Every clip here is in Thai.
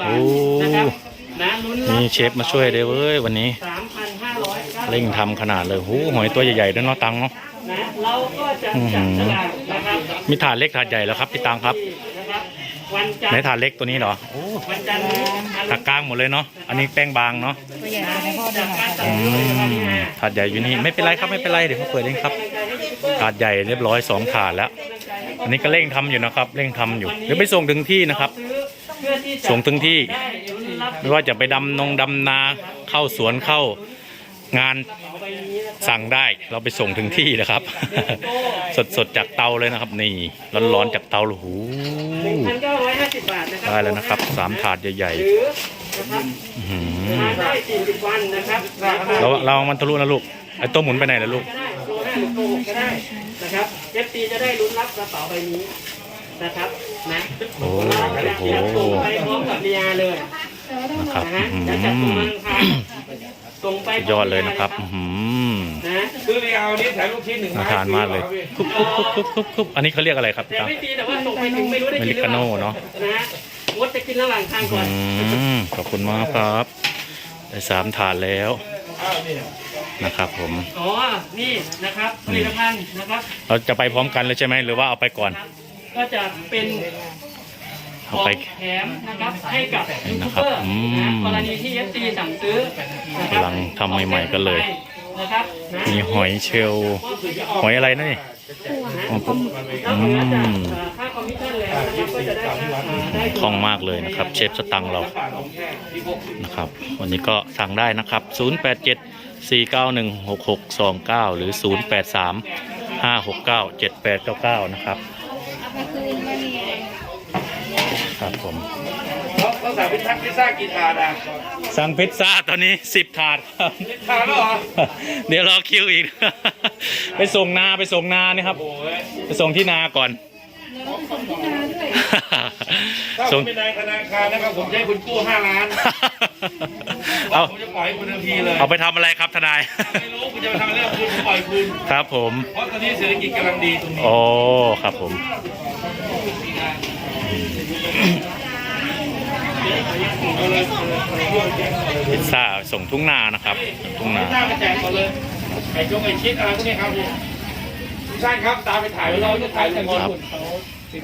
บาโอ้ทนะครับนะลุ้นรับนี่เชฟมาช่วยเลยเว้ยวันนี้สามพันห้าร้อยก้าสิบเร่งทำขนาดเลยโอ้โหหอยตัวใหญ่ๆด้วยเนาะตังเนาะ นะเราก็จะอื้อหืจับอฉลากนะครับมีถาดเล็กถาดใหญ่แล้วครับพี่ตังครับ นะครับ วันจันทในร์ถาดเล็กตัวนี้เหรอโอ้วันจันทร์นี้อันถาดกลางหมดเลยเนาะอันนี้แป้งบางเนาะตัวใหญ่ไปพ่อด้วจายกค่ะการสั่งซื้อเลยนะครับพี่แม่ถาดใหญ่อยู่นี่ไม่เป็นไรครับไม่เป็นไรเดี๋ยวเขาเปิดเองครับถาดใหญ่เรียบร้อยสองถาดแล้ว อันนี้ก็เร่งทำอยู่นะครับ เร่งทำอยู่เดี๋ยวไปส่งถึงที่นะครับเพื่อที่จะ ส่งถึงที่ได้ลุ้นรับไม่ว่าจะไปดำนงดำนาเข้าสวนเข้างานใบนี้นะครับสั่งได้เราไปส่งถึงที่นะครับ สดสดๆจากเตาเลยนะครับ นี่ร้อนๆจากเตาเลยโอ้โหหนึ่งพันเก้าร้อยห้าสิบบาทนะครับได้แล้วนะครับสามถาดใหญ่หรือนะครับๆอื้อหืทาอนได้สี่สิบวันนะครับเราเรามันทะลุนะลูกไอ้ตัวหมุนไปไหนล่ะลูกก็ได้โลห้าหรือโลหกก็ได้นะครับเอฟซีจะได้ลุ้นรับกระเป๋าใบนี้ นะครับนะโอ้จะโหส่งไปพร้อมกับเมียเลยนะครับนะฮะอื้อจะจัดหืส่งอวันอังคารส่งไปยอดเลยนะครับอื้อหือนะคือนี่เอานี้แถมลูกชิ้นหนึ่งน่าทานมากเลยคุบคุบคุบคุบคุบคุบอันนี้เขาเรียกอะไรครับแต่พี่ตังไม่ฟรีแต่ว่าส่งไปถึงไม่รู้ได้เมกินหลิรือเปกาล่าโน่เนาะนะฮะงดจะกินระหว่างทางก่อนอืมขอบคุณมากครับได้สามถาดแล้วอ้าวนี่นะครับผม อ๋อ นี่นะครับผลิตภัณฑ์นะครับ เราจะไปพร้อมกันเลยใช่ไหมหรือว่าเอาไปก่อน ก็จะเป็นขเอาองไปแถมนะครับให้กับยูทูบนะคเบรับอร์อืมนะกรณีที่เอฟซีสั่งซื้อนะครับกำลังทำใหม่ๆกันเลย นะครับนะมีหอยเชลล์หอยอะไรนะนี่นอกเหนือจากเอ่อค่าคอมมิชชั่นแล้วนะครับก็จะได้ค่าอ่าได้คล่องมากเลยนะครับ เชฟสตังค์เรานะครับ วันนี้ก็สั่งได้นะครับ 087 491 6629 หรือ 083 569 7899 นะครับ ครับผมเขาเขาสั่งพิซซ่าพิซซ่ากี่ถาดอะสั่งพิซซ่าตอนนี้10ถาดครับถาดแล้วเหรอ เดี๋ยวรอคิวอีก ไปส่งนาไปส่งนานี่ครับ โอ้ยไปส่งที่นาก่อนถ้าผส่ง มเป็นนายธนาคารนะครับผมจะให้คุณกู้ห้าล้านเอาผมจะปล่อยให้คุณทันทีเลยเอาไปทำอะไรครับทนาย ไม่รู้คุณจะไปทำอะไรกับคุณผมปล่อยคุณ ครับผม เพราะตอนนี้เศรษฐกิจกำลังดีตรงนี้ โอ้ ครับผม พิซซ่าส่งทุ่งนานะครับส่งทุ่งนาพิซซ่าไปแจกก่อนเลยไก่จงไก่ชิดอะไรพวกนี้ครับพี่ทุกท่านครับตามไปถ่ายเราจะถ่ายลุงพล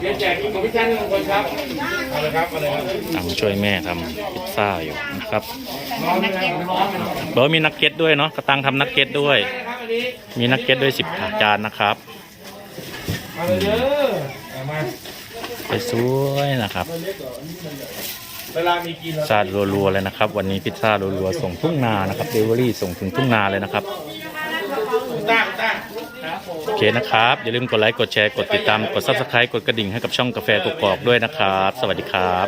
เดี๋ยวแจกของพี่ท่านลุงพลครับเอาเลยครับเอาเลยครับทำช่วยแม่ทำพิซซ่าอยู่นะครับร้อนไหมครับร้อนไหมครับบอกว่ามีนักเก็ตด้วยเนาะกระตังทำนักเก็ตด้วยครับอันนี้มีนักเก็ตด้วยสิบจานนะครับมาเลยเด้อเอามาไปสวยนะครับเวลามีกินพิซซ่ารัวๆเลยนะครับ วันนี้พิซซ่ารัวๆส่งทุ่งนานะครับเดลิเวอรี่ส่งถึงทุ่งนาเลยนะครับต้าต้า โอเคนะครับ อย่าลืมกดไลค์ กดแชร์ กดติดตาม กด subscribe กดกระดิ่งให้กับช่องกาแฟกกอกด้วยนะครับ สวัสดีครับ